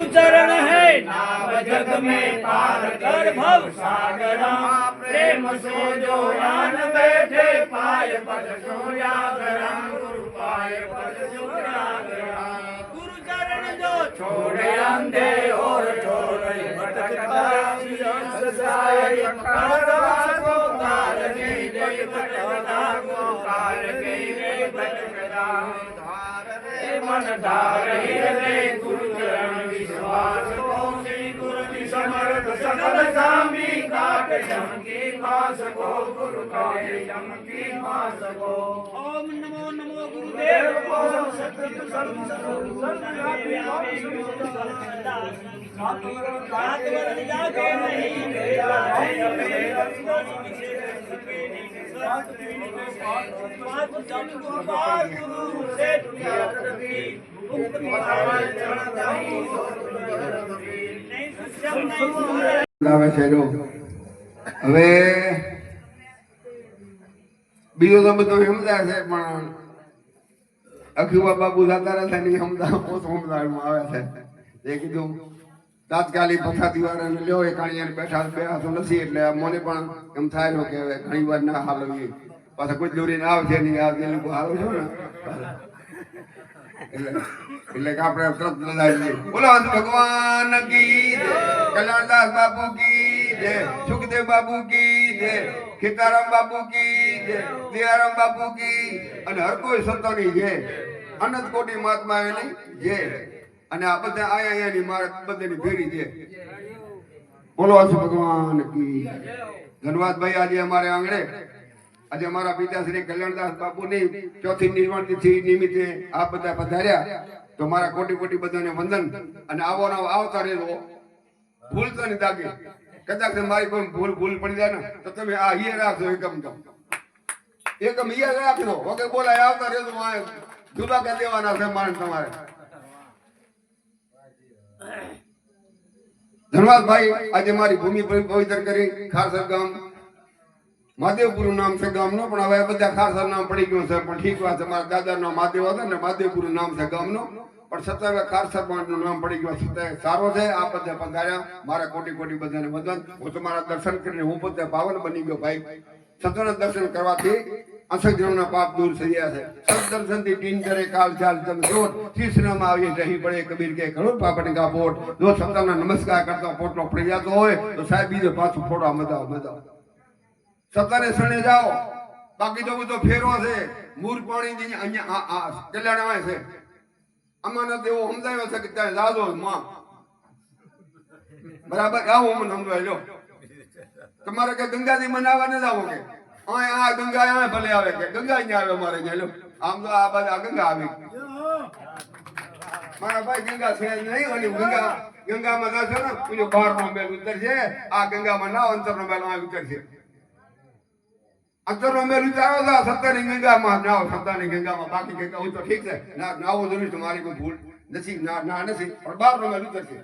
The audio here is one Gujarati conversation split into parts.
चरण है नाव जग में पार कर भव सागरा પ્રેમ સોજો રાન બેઠે પાય પદ સોયા ધરામ ગુરુ પાય પદ સોયા ધરામ ગુરુ ચરણ જો છોડે અંધે ઓર છોડે ભટકતા સદાય કરવા કો કાલ ને જય ભટકતા કો કાલ ને જય ભટકતા. ધારે મન ધારે રે सकल सामी काट जम की पास को गुरु काट जम की पास को ओम नमो नमो गुरुदेव को सतत सर्व सर्व सर्वव्यापी सात वरण जाके नहीं मेरा है मेरा पाँच जन गुरु पार गुरु से दुनिया करती मुक्त पावे चरण दाई नहीं सत्यम नहीं હવે બીજો તો બધો સમજાય છે, પણ અખીવા બાબુ જતા થાય પોત સમજાવવામાં આવે છે. એ કીધું, તાત્કાલિક પથા વાળાને લ્યો, એ કાણિયાને બેઠા બેઠા નથી, એટલે મને પણ એમ થાય કે હવે ઘણી વાર ના હાલવી. પાછા કોઈ દોરીને આવશે નહીં આવશે લોકો હાલો છો ને. એટલે એટલે કે આપણે તરત બોલો, ભગવાન કી કલ્યાણદાસ બાપુ કી જય, સુખદેવ બાપુ કી જય, ખેતારામ બાપુ કી જય, દિયારામ બાપુ કી અને હર કોઈ સંતોની જય. અનંત કોટી મહાત્મા એની જય. અને આ બધા આયા અહીંયાની મારે બધાની ભેરી જય. બોલો હજુ ભગવાન કી ધન્યવાદ ભાઈ, આજે અમારે આંગણે, આજે અમારા પિતાશ્રી કલ્યાણદાસ બાપુની ચોથી નિર્વાણ તિથિ નિમિત્તે આ બધા પધાર્યા. તો મારા કોટી કોટી બધાને વંદન. અને આવો આવતા આવતા રહેજો ભૂલતા નહીં દાગી. કદાચ મારી પણ ભૂલ ભૂલ પડી જાય ને, તો તમે આ હિયર રાખજો એકમ કમ એકમ હિયર રાખજો ઓકે બોલાય આવતા રહેજો મારે જુદા કે દેવાના છે ને તમારે. ધન્યવાદભાઈ આજે મારી ભૂમિ પવિત્ર કરી. ખાસ ગામ મહાદેવપુર નામ છે ગામનો, પણ હવે બધા ખાસા નામ પડી ગયું છે. પણ ઠીક વાત છે, મારા દાદાનો મહાદેવ હતો ને મહાદેવપુર નામ છે ગામનો. પણ છતાં હવે ખારસરનું નામ પડી ગયું છતાં સારો છે, આ બધા પધાર્યા. મારા કોટી કોટી બધાને વદન હું તમારા દર્શન કરીને હું પોતે પાવન બની ગયો ભાઈ. સતોના દર્શન કરવાથી અસંખ્ય પાપ દૂર થઈ ગયા છે. સત દર્શનથી ટીન કરે, કાલ ચાલ, તમ જોત તીસરામાં આવી રહી પડે કબીર કે ઘણો પાપડ કા પોટ. જો સતાના નમસ્કાર કરતા પોટનો જતો હોય, તો સાહેબ બીજો પાછું ફોડવા મજા મજાવ સત્તરે સણે જાઓ. બાકી તો બધો ફેરો છે. મૂર પાણી અહીંયા આ આ કલ્યાણ છે. અમાનત એવો સમજાયો છે કે ત્યાં લાદો માં. બરાબર? આવું મને સમજાય લો તમારે કે ગંગાજી મનાવવા ને જાવો કે? આ ગંગા આવે ભલે આવે કે? ગંગા અહીંયા આવે મારે અહીંયા લો આમ તો આ બધા ગંગા આવી. મારા ભાઈ ગંગા છે નહીં, ઓલી ગંગા. ગંગામાં જશે ને, બીજો બહાર નો મેલ ઉતરશે. આ ગંગામાં ના અંતર નો મેલ આ ઉતરશે અંતરનો મેલ ઉતારો તો સત્તરની ગંગામાં નાવ સત્તરની ગંગામાં, બાકી ગંગા હોય તો ઠીક છે. ના નાવો જરૂરી છે મારી કોઈ ભૂલ નથી, ના ના નથી. પણ બાર નો મેલ ઉતરશે.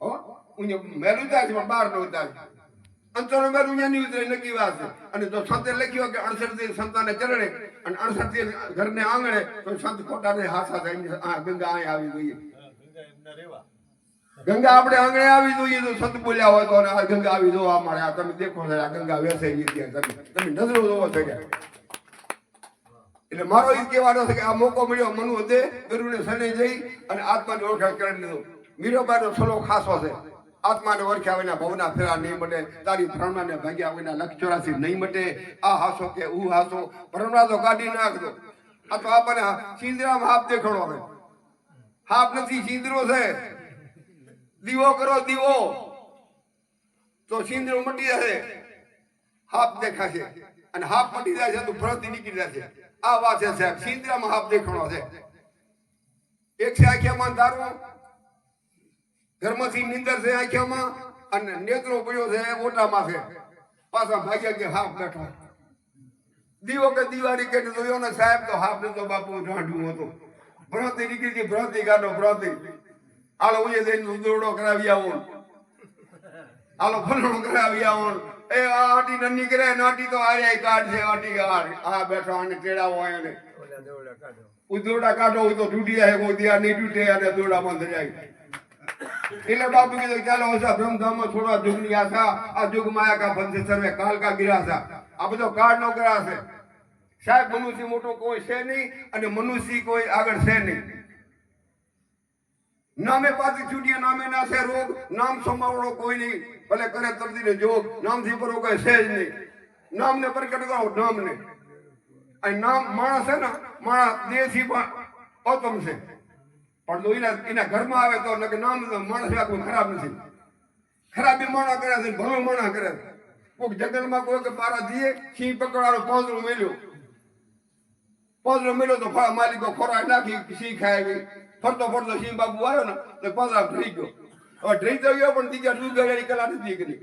હો? ઉન્ય મેલ ઉતારશે, પણ બાર નો ઉતારશે. અંતરનો મેલ ઉન્ય નહીં ઉતરે, નક્કી વાત છે. અને જો સંતે લખ્યો કે અડસઠથી સંતાને ચરણે, અને અડસઠથી ઘરને આંગણે, તો સંત ખોટાને હાથા થાય આ ગંગા અહીં આવી જોઈએ ગંગા આપણે આંગણે આવી જોઈએ તો સત બોલ્યા હોય તો આ ગંગા આવી જોવા મળે. આ તમે દેખો આ ગંગા વેસાઈ ત્યાં તમે તમે નજરો જોવો છો એટલે મારો એ કહેવાનો છે કે આ મોકો મળ્યો મનુ હતે ગુરુને શને જઈ અને આત્માની ઓળખાણ કરી લીધો. મીરાબાઈનો છોલો ખાસો છે. આત્માને ઓળખ્યા વિના ભવના ફેરા નહીં મટે. તારી ભ્રમણાને ભાગ્યા વિના લક્ષ ચોરાસી નહીં મટે. આ હાસો કે ઉ હાસો. ભ્રમણા તો કાઢી નાખજો. આ તો આપણને સિંદરામાં હાથ દેખાડો હવે. હાપ નથી, સિંદરો છે. દીવો કરો, દીવો. તો સિંદરો મટી જશે. હાફ દેખાશે. અને હાફ મટી જાય છે તો ફરતી નીકળી જશે આ વાત છે સાહેબ. સિંદરામાં હાફ દેખાણો છે. એક છે આખ્યામાં દારૂ, ઘરમાંથી નીંદર છે આખ્યામાં, અને નેત્રો પડ્યો છે ઓટામાં છે. પાછા ભાગ્યા કે હાફ બેઠો. દીવો કે દિવાળી કે જોયો ને સાહેબ તો હાફ તો બાપુ ઢાંઢું હતું. ભ્રાંતિ નીકળી ગઈ ભ્રાંતિ કાઢો ભ્રાંતિ આલો ઉજે જઈને દોરડો કરાવી આવો આલો ફલણો કરાવી આવો એ આ આટી ને આટી તો આર્યા કાઢ છે આટી કાઢ આ બેઠો અને તેડાવો આયો ને ઉદોડા કાઢો. હું તો તૂટી જાય કોઈ દિયા નહીં તૂટે અને દોડામાં ધરાય. એટલે બાપુ કીધું ચાલો ધમધામ બ્રહ્મધામમાં થોડા જુગની આશા. આ જુગ માયા કા બંધ સર્વે કાલ કા ગિરાસા આ બધો કાળ નો કરાશે સાહેબ મનુષ્ય મોટો કોઈ છે નહીં અને મનુષ્ય કોઈ આગળ છે નહીં. નામે પાછી છૂટીએ નામે ના છે રોગ, નામ સમાવડો કોઈ નહીં. ભલે કરે તરતીને જોગ, નામથી પરો કઈ છે જ નહીં. નામને પ્રગટ કરો, નામને. અને નામ માણસ છે ને, માણસ દેશી પણ અતમ છે. પણ જો એના એના ઘરમાં આવે તો નામ માણસ કોઈ ખરાબ નથી. ખરાબી માણા કરે છે ભલો માણા કરે છે. કોઈક જંગલમાં કોઈ કે પારા દીએ, સિંહ પકડવાનો પાંદડું મેલ્યો. પાંદડું મેલ્યો તો માલિકો ખોરાક નાખી ખાય ગઈ ફરતો ફરતો સિંહ બાબુ આવ્યો ને તો પાંદડા ડરી ગયો. હવે ડરી તો ગયો, પણ બીજા દૂધ કલા નથી કરી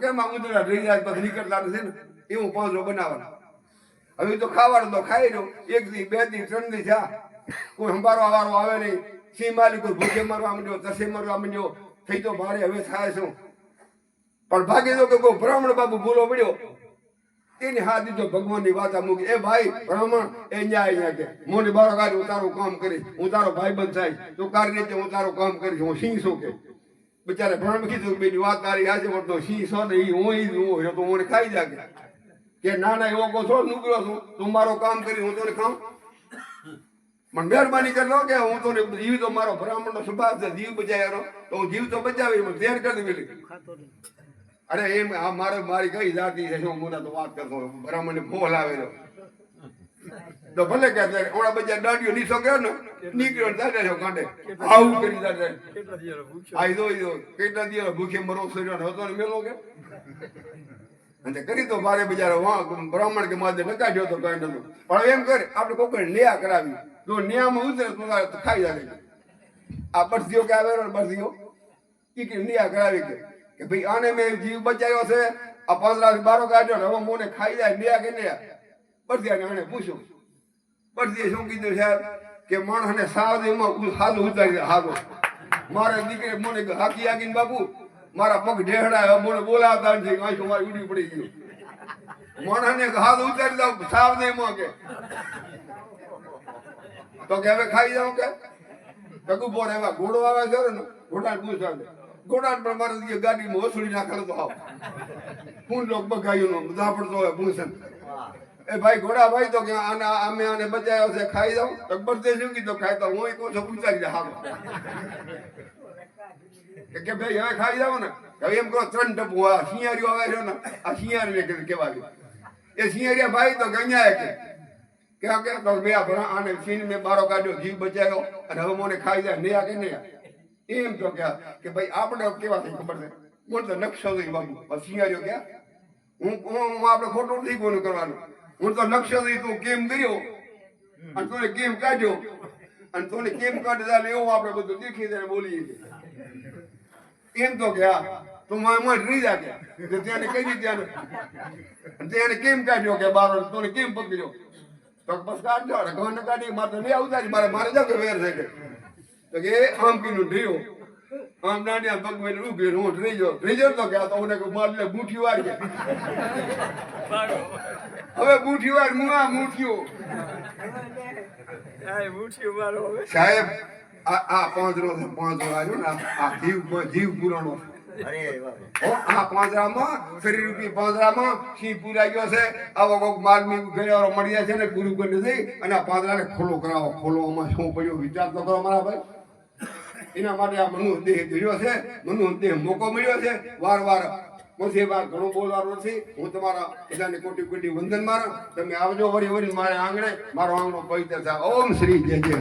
કેમ આ ઉંદરા ડરી જાય પછી નીકળતા નથી ને? એવું પાંદડો બનાવવાનો. હવે તો ખાવાનું તો ખાઈ રહ્યો. એક દી, બે દી, ત્રણ દી થયા. કોઈ સંભાળવા વારો આવે નહીં. સિંહ માલિક ભૂખે મારવા માંડ્યો તસે મારવા માંડ્યો. થઈ તો ભારે, હવે થાય શું? પણ ભાગી તો કે કોઈ બ્રાહ્મણ બાબુ ભૂલો પડ્યો. એને હાથ દીધો, ભગવાનની વાત મૂકી. એ ભાઈ, બ્રાહ્મણ, એ ન્યાય અહીંયા કે. મોની બારો કાઢ હું તારું કામ કરીશ હું તારો ભાઈ બંધ થાય. તું કાર રીતે હું તારું કામ કરીશ. હું સિંહ શું કે. બિચારે બ્રાહ્મણ કીધું બેની, વાત તારી આજે પડતો સિંહ છો ને એ હું હું. હોય તો મને ખાઈ જાગે કે. ના ના, એવો કો છો? નુકરો છું. તું મારો કામ કરી, હું તને ખાઉં. પણ મહેરબાની કરલો કે હું તો જીવ તો મારો બ્રાહ્મણનો સ્વભાવ છે. જીવ બચાવ્યો તો હું જીવ તો બચાવી ઝેર કરી દેલી અરે એમ આ મારે મારી કઈ જાતિ છે? શું મને તો વાત કરતો બ્રાહ્મણ ભોલ આવેલો તો ભલે કે ઓળા બજાર દાડીઓ નીસો ગયો ને નીકળ્યો ને દાદા છો કાંડે આવું કરી દાદા આઈ દો ઈદો કેટલા દિવસ ભૂખે મરો સર્યો ને હતો ને મેલો કે? અને કરી તો મારે બજાર વાં બ્રાહ્મણ કે માથે નકાઢ્યો તો કઈ નતું પણ એમ કરે આપણે કોઈ ન્યા કરાવી. જો ન્યામાં ઉતરે તો ખાઈ જાય. આ બરસીઓ કે આવે ને બરસીઓ? કે ન્યા કરાવી કે. કે ભાઈ આને મેં જીવ બચાવ્યો છે, આ પાંદડા બારો કાઢ્યો ને હવે મોને ખાઈ જાય બે કે ન્યા? બરસીયાને આને પૂછ્યું. બરસીએ શું કીધું સાહેબ કે માણસને સાવધીમાં હાલું ઉતારી હાલો મારે દીકરી મને હાકી હાકીને બાપુ, મારા પગ ઢેહડા મને બોલાવતા નથી આંખો મારી ઉડી પડી ગયું માણસને હાથ ઉતારી દઉં, સાવધીમાં કે. તો કે, હવે ખાઈ જાઉં કે? તો બોલ એવા ઘોડો આવે છે ને ઘોડા પૂછવા દે ઘોડા પણ મારે ગાડીમાં ઓસળી નાખેલો તો આવ હું લોક બગાયું બધા પડતો હોય ભૂષણ એ ભાઈ ઘોડા ભાઈ તો કે આને અમે આને બચાવ્યો છે, ખાઈ જાઉં. તો તે શું કીધું? ખાઈ હું કહું છું પૂછાઈ જાય હાલો કે ભાઈ, હવે ખાઈ જાવ ને. હવે એમ કરો ત્રણ ટપુ, આ શિયાળીઓ આવે છે ને, આ શિયારી કહેવાય એ શિયારીયા ભાઈ તો ગણ્યા કે કે કે તો મેં આને છીન મેં બારો કાઢ્યો જીવ બચાવ્યો અને હવે મને ખાઈ જાય નહીં કે નહીં એમ તો ક્યાં કે ભાઈ આપણે કેવા થઈ ખબર છે? મને તો નકશો થઈ બાબુ શિયારીઓ ક્યાં હું હું આપણે ખોટું નથી કોનું કરવાનું. હું તો નકશો થઈ તું કેમ કર્યો? અને તને કેમ કાઢ્યો? અને તને કેમ કાઢતા એવું આપણે બધું દેખી દે બોલીએ એમ તો ક્યાં તો માં મારે રહી જા કે તો તેને કઈ રીતે આને તેને કેમ કાઢ્યો કે બાર તોને કેમ પકડ્યો? તો બસ કાઢજો ને કાઢી મારે નહીં આવતા મારે મારે જાવ કે વેર થઈ ગઈ તો કે આમ કીનું ઢીયો. આમ નાની પગ મેં ઊભી હું ત્રીજો ત્રીજો તો કે આ તો મને મારલે બૂઠી વાર કે હવે બૂઠી વાર મુઆ મૂઠ્યો સાહેબ આ આ પાંજરો છે પાંદડો આવ્યો ને આ- જીવ જીવ પુરાણો ઓ આ પાંજરામાં શરીર રૂપી પાંજરામાં સિંહ પૂરાઈ ગયો છે. આવો કોઈક માર્ગની ગયો મળી છે ને પૂરું કરી અને આ પાંદડાને ખોલો કરાવો. ખોલો શું પડ્યો વિચાર તો કરો મારા ભાઈ. એના માટે આ મનુ દેહ ગયો છે. મનુ દેહ મોકો મળ્યો છે. વાર વાર પછી વાર ઘણું બોલવાનું નથી હું તમારા બધાને કોટી કોટી વંદન મારું. તમે આવજો વળી વળી મારા આંગણે. મારો આંગણો પવિત્ર થાય ઓમ શ્રી જય જય